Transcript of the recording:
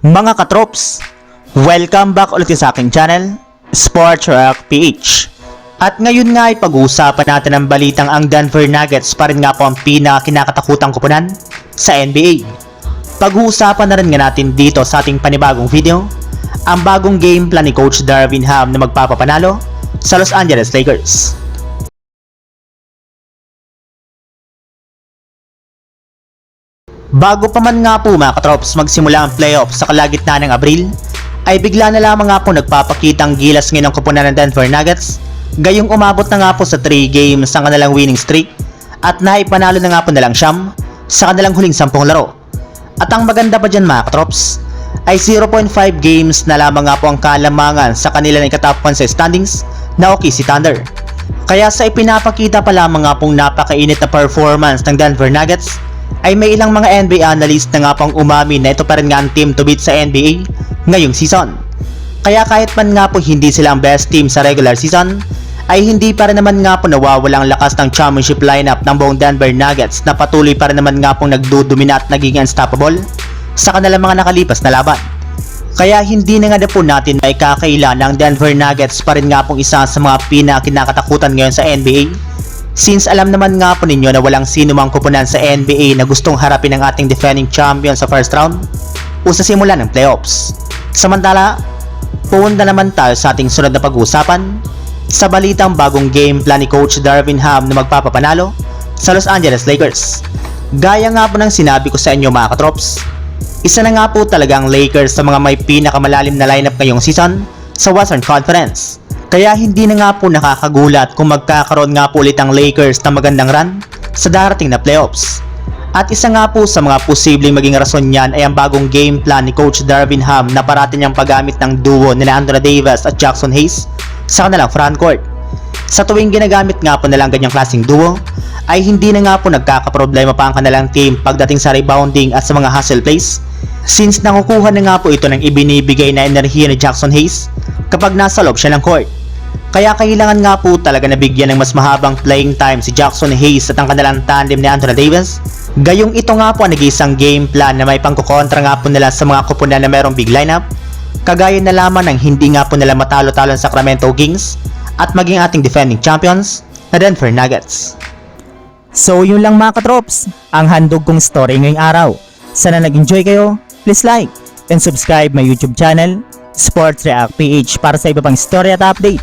Mga katrops, welcome back ulit sa aking channel, Sports Rock PH. At ngayon nga ay pag-uusapan natin ang balitang ang Denver Nuggets pa rin nga po ang pinaka-kinakatakutang kupunan sa NBA. Pag-uusapan na rin nga natin dito sa ating panibagong video, ang bagong game plan ni Coach Darvin Ham na magpapapanalo sa Los Angeles Lakers. Bago pa man nga po mga katrops magsimula ang playoffs sa kalagitnaan ng Abril, ay bigla na lamang nga po nagpapakita ang gilas ngayon ng kupunan ng Denver Nuggets, gayong umabot na nga po sa 3 games ang kanilang winning streak at naipanalo na nga po nilang siyam sa kanilang huling 10 laro. At ang maganda pa dyan mga katrops, ay 0.5 games na lamang nga po ang kalamangan sa kanilang ikatap 1 sa standings na OKC Thunder. Kaya sa ipinapakita pa lamang nga pong napakainit na performance ng Denver Nuggets, ay may ilang mga NBA analyst na nga pang umami na ito pa rin nga ang team to beat sa NBA ngayong season. Kaya kahit man nga po hindi sila ang best team sa regular season, ay hindi pa rin naman nga po nawawalang lakas ng championship lineup ng buong Denver Nuggets na patuloy pa rin naman nga pong nagdudumina at naging unstoppable sa kanilang mga nakalipas na laban. Kaya hindi na nga na po natin may kakaila ng Denver Nuggets pa rin nga pong isa sa mga pinakinakatakutan ngayon sa NBA Since alam naman nga po ninyo na walang sino mang kupunan sa NBA na gustong harapin ang ating defending champion sa first round o sa simula ng playoffs. Samantala, pupunta naman tayo sa ating sunod na pag-uusapan sa balitang bagong game plan ni Coach Darvin Ham na magpapapanalo sa Los Angeles Lakers. Gaya nga po ng sinabi ko sa inyo mga katrops, isa na nga po talaga ang Lakers sa mga may pinakamalalim na lineup ngayong season sa Western Conference. Kaya hindi na nga po nakakagulat kung magkakaroon nga po ulit ang Lakers ng magandang run sa darating na playoffs. At isa nga po sa mga posibleng maging rason niyan ay ang bagong game plan ni Coach Darvin Ham na parati niyang paggamit ng duo ni Anthony Davis at Jackson Hayes sa kanilang frontcourt. Sa tuwing ginagamit nga po nilang ganyang klaseng duo, ay hindi na nga po nagkakaproblema pa ang kanilang team pagdating sa rebounding at sa mga hustle plays since nakukuha na nga po ito ng ibinibigay na enerhiya ni Jackson Hayes kapag nasa loob siya ng court. Kaya kailangan nga po talaga na bigyan ng mas mahabang playing time si Jackson Hayes at ang kanilang tandem ni Anthony Davis. Gayong ito nga po ang nag-isang game plan na may pangkukontra nga po nila sa mga kupunan na mayroong big lineup. Kagaya na lamang ng hindi nga po nila matalo-talo ng Sacramento Kings at maging ating defending champions na Denver Nuggets. So yun lang mga katrops, ang handog kong story ngayong araw. Sana nag-enjoy kayo, please like and subscribe my YouTube channel, Sports React PH para sa iba pang story at update